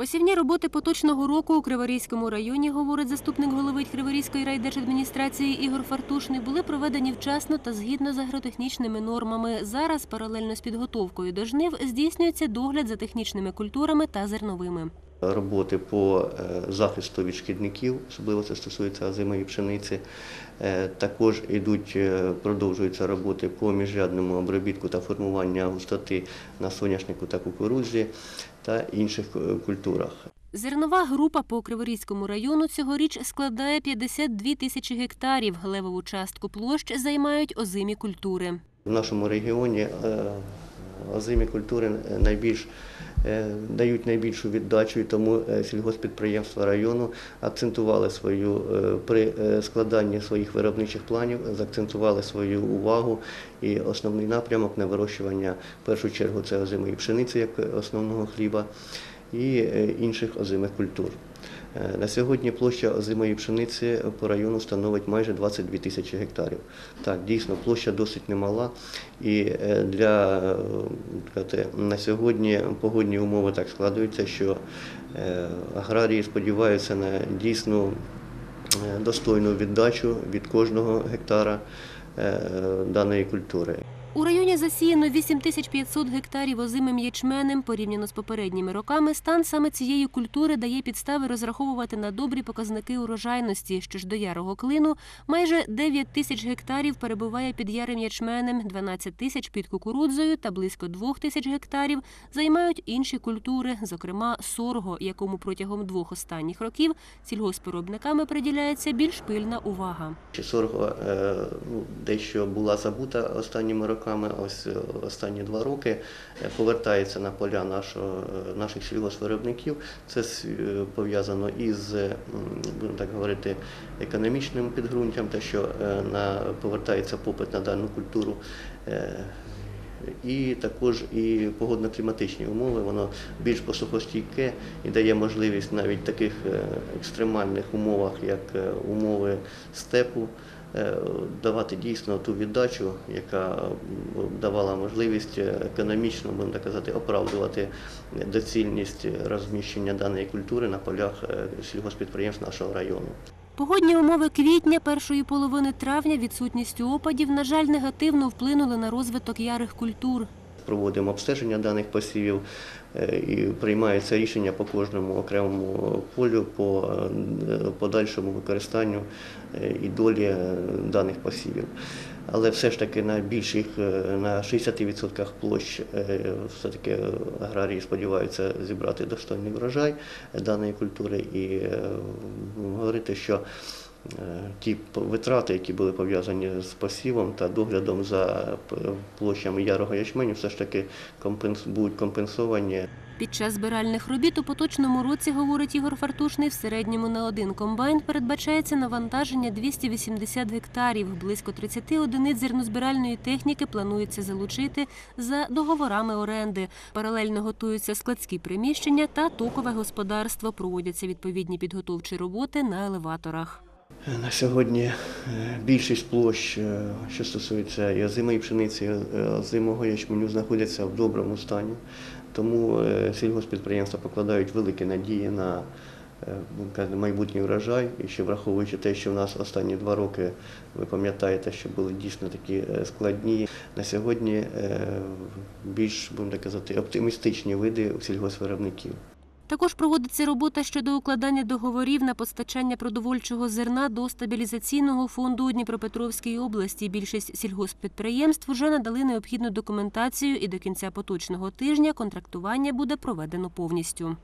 Посівні роботи поточного року у Криворізькому районі, говорить заступник голови Криворізької райдержадміністрації Ігор Фартушний, були проведені вчасно та згідно з агротехнічними нормами. Зараз паралельно з підготовкою до жнив здійснюється догляд за технічними культурами та зерновими. Роботи по е, захисту від шкідників, особливо це стосується озимої пшениці. Е, Також ідуть, е, продовжуються роботи по міжрядному обробітку та формуванню густоти на соняшнику та кукурудзі та інших культурах. Зернова група по Криворізькому району цьогоріч складає 52 тисячі гектарів. Левову частку площ займають озимі культури. В нашому регіоні озимі культури найбільш е, дають найбільшу віддачу, і тому е, сільгоспідприємства району акцентували свою е, при е, складанні своїх виробничих планів, заакцентували свою увагу і основний напрямок на вирощування в першу чергу це озимої пшениці як основного хліба і е, інших озимих культур. Е, На сьогодні площа озимої пшениці по району становить майже 22 тисячі гектарів. Так, дійсно, площа досить немала. І е, для е, на сьогодні погодні умови так складаються, що аграрії сподіваються на дійсну е, достойну віддачу від кожного гектара даної культури. У районі засіяно 8500 гектарів озимим ячменем. Порівняно з попередніми роками, стан саме цієї культури дає підстави розраховувати на добрі показники урожайності. Що ж до ярого клину, майже 9 тисяч гектарів перебуває під ярим ячменем, 12 тисяч під кукурудзою та близько 2 тисяч гектарів займають інші культури, зокрема сорго, якому протягом двох останніх років сільгоспвиробниками приділяється більш пильна увага. Сорго е, ну, дещо була забута останніми роками, ось е, останні два роки е, повертається на поля нашого, е, наших сільгоспвиробників. Це пов'язано із, будемо так говорити, економічним підґрунтям, те, що на, повертається попит на дану культуру. І також і погодно-кліматичні умови, воно більш посухостійке і дає можливість навіть в таких екстремальних умовах, як умови степу, давати дійсно ту віддачу, яка давала можливість е, економічно, будемо так казати, оправдувати доцільність розміщення даної культури на полях е, сільгоспідприємств нашого району. Погодні умови квітня, першої половини травня, відсутністю опадів, на жаль, негативно вплинули на розвиток ярих культур. Проводимо обстеження даних посівів е, і приймається рішення по кожному окремому полю по е, подальшому використанню е, і долі даних посівів. Але все ж таки на більших, на 60% площ все-таки аграрії сподіваються зібрати достойний врожай даної культури і говорити, що ті п- витрати, які були пов'язані з посівом та доглядом за площами ярого ячменю, все ж таки будуть компенсовані. Під час збиральних робіт у поточному році, говорить Ігор Фартушний, в середньому на один комбайн передбачається навантаження 280 гектарів. Близько 30 одиниць зернозбиральної техніки планується залучити за договорами оренди. Паралельно готуються складські приміщення та токове господарство. Проводяться відповідні підготовчі роботи на елеваторах. На сьогодні е, більшість площ, е, що стосується і озимої пшениці, і озимого ячменю, знаходяться в доброму стані. Тому е, сільгоспідприємства покладають великі надії на казати, майбутній урожай. І ще враховуючи те, що в нас останні два роки, ви пам'ятаєте, що були дійсно такі складні. На сьогодні більш, будемо так казати, оптимістичні види у сільгоспвиробників. Також проводиться робота щодо укладання договорів на постачання продовольчого зерна до стабілізаційного фонду у Дніпропетровській області. Більшість сільгосппідприємств вже надали необхідну документацію, і до кінця поточного тижня контрактування буде проведено повністю.